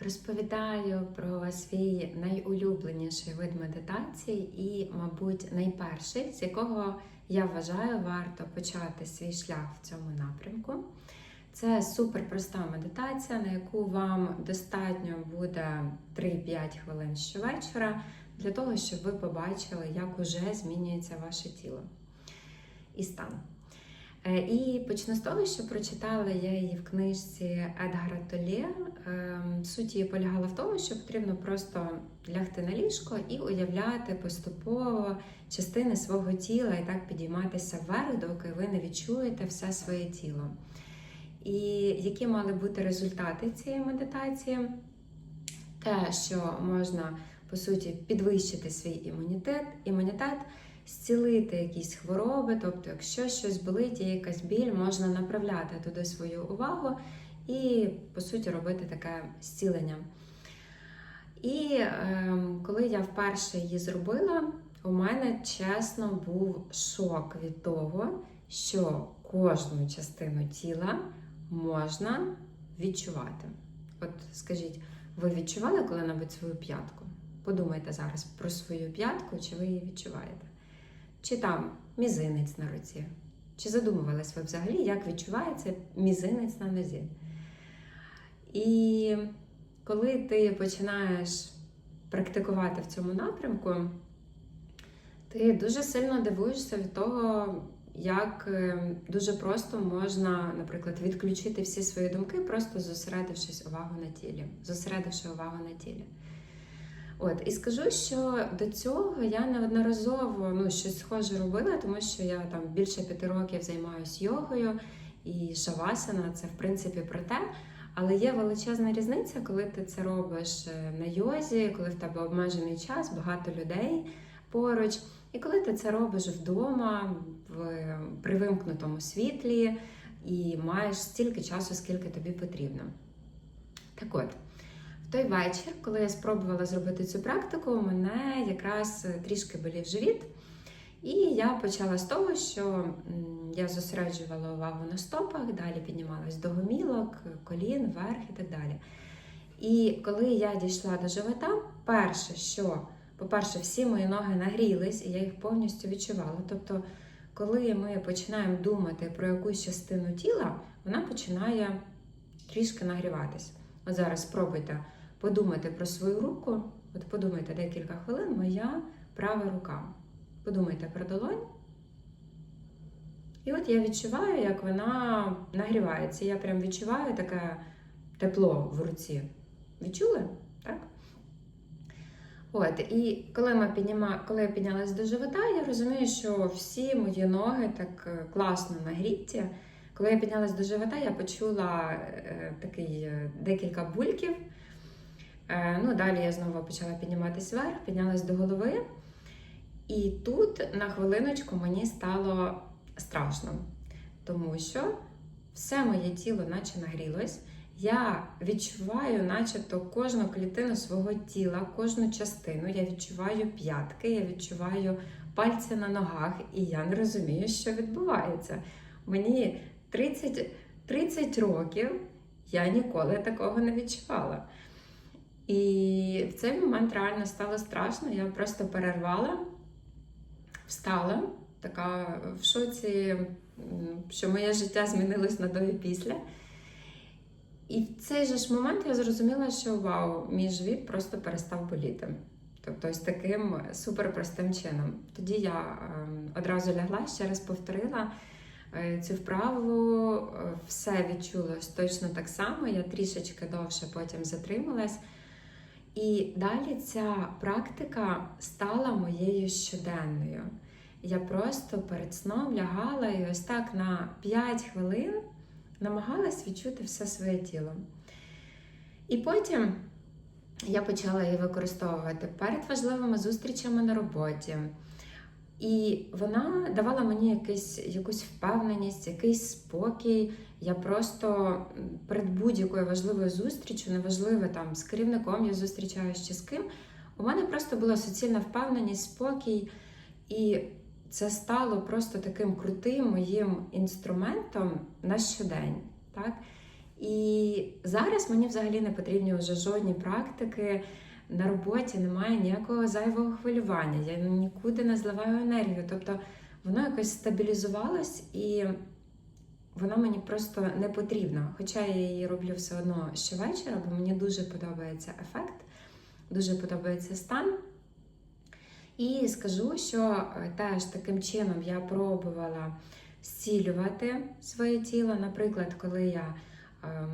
Розповідаю про свій найулюбленіший вид медитації і, мабуть, найперший, з якого я вважаю, варто почати свій шлях в цьому напрямку. Це суперпроста медитація, на яку вам достатньо буде 3-5 хвилин щовечора для того, щоб ви побачили, як уже змінюється ваше тіло і стан. Е, І почну з того, що прочитала я її в книжці Едгара Толє. Ем, Суть її полягала в тому, що потрібно просто лягти на ліжко і уявляти поступово частини свого тіла і так підійматися вверх, доки ви не відчуєте все своє тіло. І які мали бути результати цієї медитації? Те, що можна по суті підвищити свій імунітет, імунітет зцілити якісь хвороби, тобто, якщо щось болить, є якась біль, можна направляти туди свою увагу і, по суті, робити таке зцілення. І е, коли я вперше її зробила, у мене чесно був шок від того, що кожну частину тіла можна відчувати. От скажіть, ви відчували коли-небудь свою п'ятку? Подумайте зараз про свою п'ятку, чи ви її відчуваєте? Чи там мізинець на руці? Чи задумувались ви взагалі, як відчувається мізинець на нозі? І коли ти починаєш практикувати в цьому напрямку, ти дуже сильно дивуєшся від того, як е, дуже просто можна, наприклад, відключити всі свої думки, просто зосередившись увагу на тілі, зосередивши увагу на тілі. От, і скажу, що до цього я неодноразово ну, щось схоже робила, тому що я там більше п'яти років займаюся йогою, і шавасана це в принципі про те. Але є величезна різниця, коли ти це робиш е, на йозі, коли в тебе обмежений час, багато людей поруч, і коли ти це робиш вдома, в привимкнутому світлі, і маєш стільки часу, скільки тобі потрібно. Так от. Той вечір, коли я спробувала зробити цю практику, у мене якраз трішки болів живіт. І я почала з того, що я зосереджувала увагу на стопах, далі піднімалась до гомілок, колін, вверх і так далі. І коли я дійшла до живота, перше, що, по-перше, всі мої ноги нагрілись, і я їх повністю відчувала. Тобто, коли ми починаємо думати про якусь частину тіла, вона починає трішки нагріватись. От зараз спробуйте подумати про свою руку. От подумайте декілька хвилин, моя права рука. Подумайте про долонь. І от я відчуваю, як вона нагрівається. Я прям відчуваю таке тепло в руці. Відчули? Так? От, і коли, ми підніма... коли я піднялась до живота, я розумію, що всі мої ноги так е, класно нагріті. Коли я піднялась до живота, я почула е, такий е, декілька бульків. Е, ну, Далі я знову почала підніматися вверх, піднялась до голови. І тут на хвилиночку мені стало страшно, тому що все моє тіло наче нагрілось. Я відчуваю, начебто, кожну клітину свого тіла, кожну частину. Я відчуваю п'ятки, я відчуваю пальці на ногах, і я не розумію, що відбувається. Мені 30, 30 років я ніколи такого не відчувала. І в цей момент реально стало страшно. Я просто перервала, встала, така в шоці, що моє життя змінилось на до і після. І в цей же ж момент я зрозуміла, що вау, мій живіт просто перестав боліти. Тобто, ось таким суперпростим чином. Тоді я одразу лягла, ще раз повторила е, цю вправу, е, все відчулось точно так само. Я трішечки довше потім затрималась. І далі ця практика стала моєю щоденною. Я просто перед сном лягала і ось так на 5 хвилин намагалась відчути все своє тіло. І потім я почала її використовувати перед важливими зустрічами на роботі. І вона давала мені якийсь, якусь впевненість, якийсь спокій. Я просто перед будь-якою важливою зустрічю, неважливо там з керівником я зустрічаюся чи з ким, у мене просто була суцільна впевненість, спокій. І це стало просто таким крутим моїм інструментом на щодень. Так? І зараз мені взагалі не потрібні вже жодні практики. На роботі немає ніякого зайвого хвилювання, я нікуди не зливаю енергію. Тобто воно якось стабілізувалось і вона мені просто не потрібна. Хоча я її роблю все одно щовечора, бо мені дуже подобається ефект, дуже подобається стан. І скажу, що е, теж таким чином я пробувала зцілювати своє тіло. Наприклад, коли я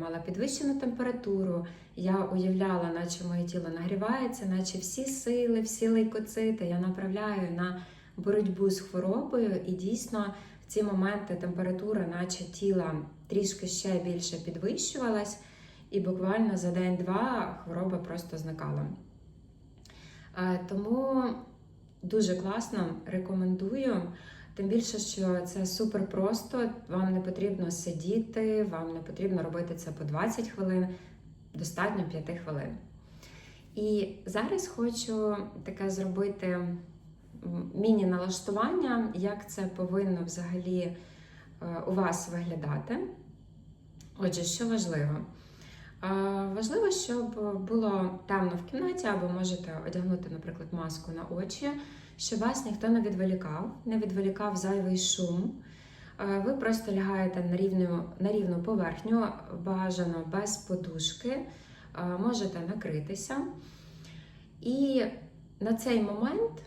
мала підвищену температуру, я уявляла, наче моє тіло нагрівається, наче всі сили, всі лейкоцити я направляю на боротьбу з хворобою, і дійсно в ці моменти температура, наче тіла трішки ще більше підвищувалась, і буквально за день-два хвороба просто зникала. Е, Тому дуже класно рекомендую. Тим більше, що це супер просто, вам не потрібно сидіти, вам не потрібно робити це по 20 хвилин, достатньо 5 хвилин. І зараз хочу таке зробити міні-налаштування, як це повинно взагалі е, у вас виглядати. Отже, що важливо? Е, Важливо, щоб було темно в кімнаті, або можете одягнути, наприклад, маску на очі, щоб вас ніхто не відволікав, не відволікав зайвий шум. Е, Ви просто лягаєте на рівну, на рівну поверхню, бажано без подушки, Е, можете накритися. І на цей момент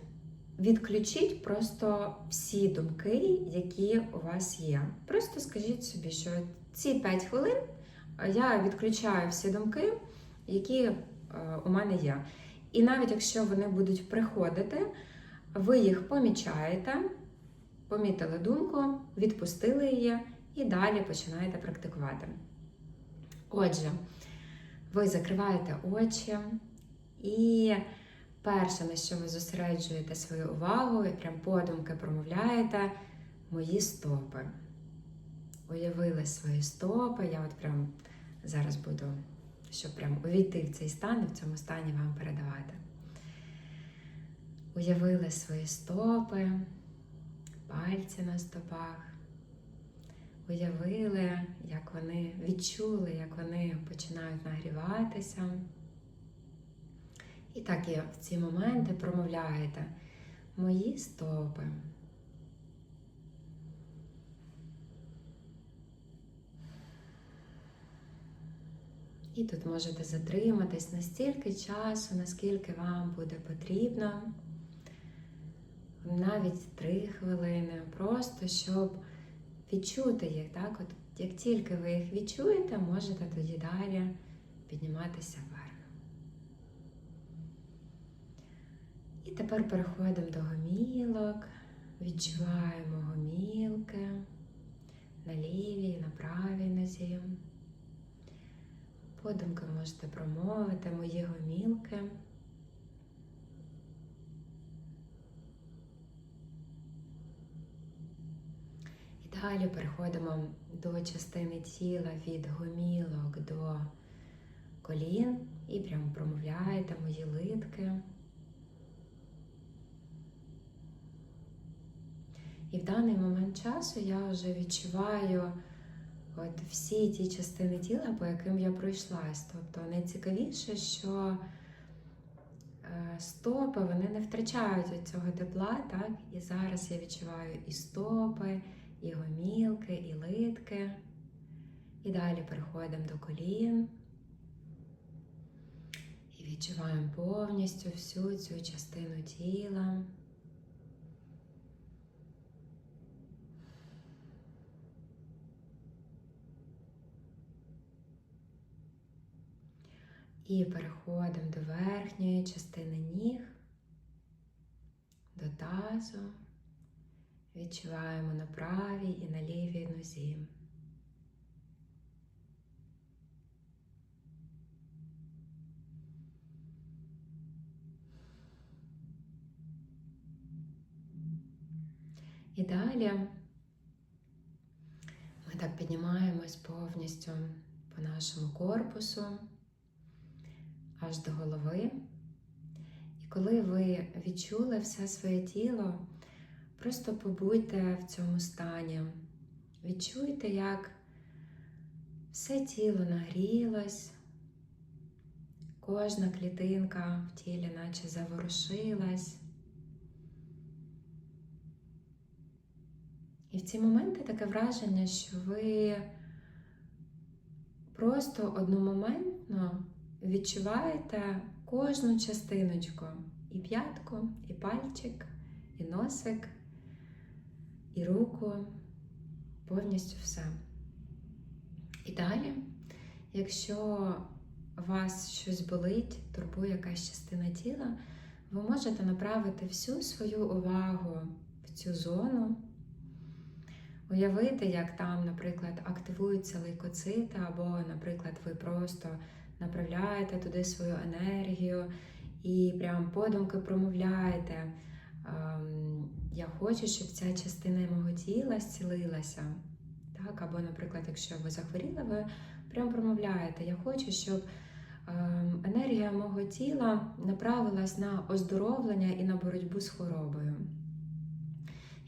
відключіть просто всі думки, які у вас є. Просто скажіть собі, що ці 5 хвилин я відключаю всі думки, які е, у мене є. І навіть якщо вони будуть приходити, ви їх помічаєте, помітили думку, відпустили її і далі починаєте практикувати. Отже, ви закриваєте очі і перше, на що ви зосереджуєте свою увагу, і прям подумки промовляєте мої стопи. Уявили свої стопи. Я от прям зараз буду, щоб прям увійти в цей стан і в цьому стані вам передавати. Уявили свої стопи, пальці на стопах. Уявили, як вони відчули, як вони починають нагріватися. І так і в ці моменти промовляєте мої стопи. І тут можете затриматись настільки часу, наскільки вам буде потрібно. Навіть три хвилини, просто щоб відчути їх. Так? От, як тільки ви їх відчуєте, можете тоді далі підніматися вверх. І тепер переходимо до гомілок, відчуваємо гомілки на лівій, на правій нозі. Подумки можете промовити мої гомілки. І далі переходимо до частини тіла від гомілок до колін і прямо промовляєте мої литки. І в даний момент часу я вже відчуваю от всі ті частини тіла, по яким я пройшлась. Тобто найцікавіше, що е, стопи вони не втрачають цього тепла, так? І зараз я відчуваю і стопи, і гомілки, і литки. І далі переходимо до колін. І відчуваємо повністю всю цю частину тіла. І переходимо до верхньої частини ніг, до тазу. Відчуваємо на правій і на лівій нозі. І далі ми так піднімаємось повністю по нашому корпусу аж до голови. І коли ви відчули все своє тіло, просто побудьте в цьому стані. Відчуйте, як Все тіло нагрілось, кожна клітинка в тілі наче заворушилась. І в ці моменти таке враження, що ви просто одномоментно відчуваєте кожну частиночку. І п'ятку, і пальчик, і носик, і руку, повністю все. І далі, якщо вас щось болить, турбує якась частина тіла, ви можете направити всю свою увагу в цю зону, уявити, як там, наприклад, активуються лейкоцити, або, наприклад, ви просто направляєте туди свою енергію і прям подумки промовляєте. Я хочу, щоб ця частина мого тіла зцілилася. Так? Або, наприклад, якщо ви захворіли, ви прям промовляєте, я хочу, щоб ем, енергія мого тіла направилась на оздоровлення і на боротьбу з хворобою.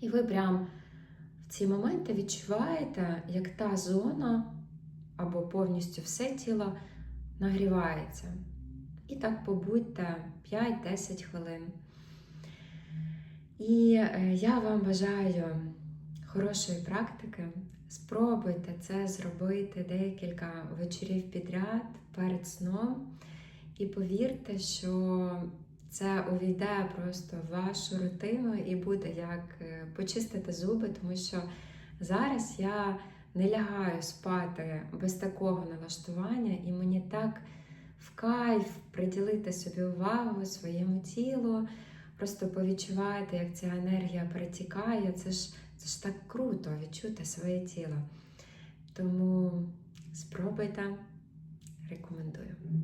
І ви прям в ці моменти відчуваєте, як та зона або повністю все тіло нагрівається. І так побудьте 5-10 хвилин. І е, я вам бажаю хорошої практики. Спробуйте це зробити декілька вечорів підряд перед сном. І повірте, що це увійде просто в вашу рутину і буде як е, почистити зуби, тому що зараз я не лягаю спати без такого налаштування, і мені так в кайф приділити собі увагу своєму тілу, просто повідчуваєте, як ця енергія перетікає. Це ж, це ж так круто відчути своє тіло. Тому спробуйте, рекомендую.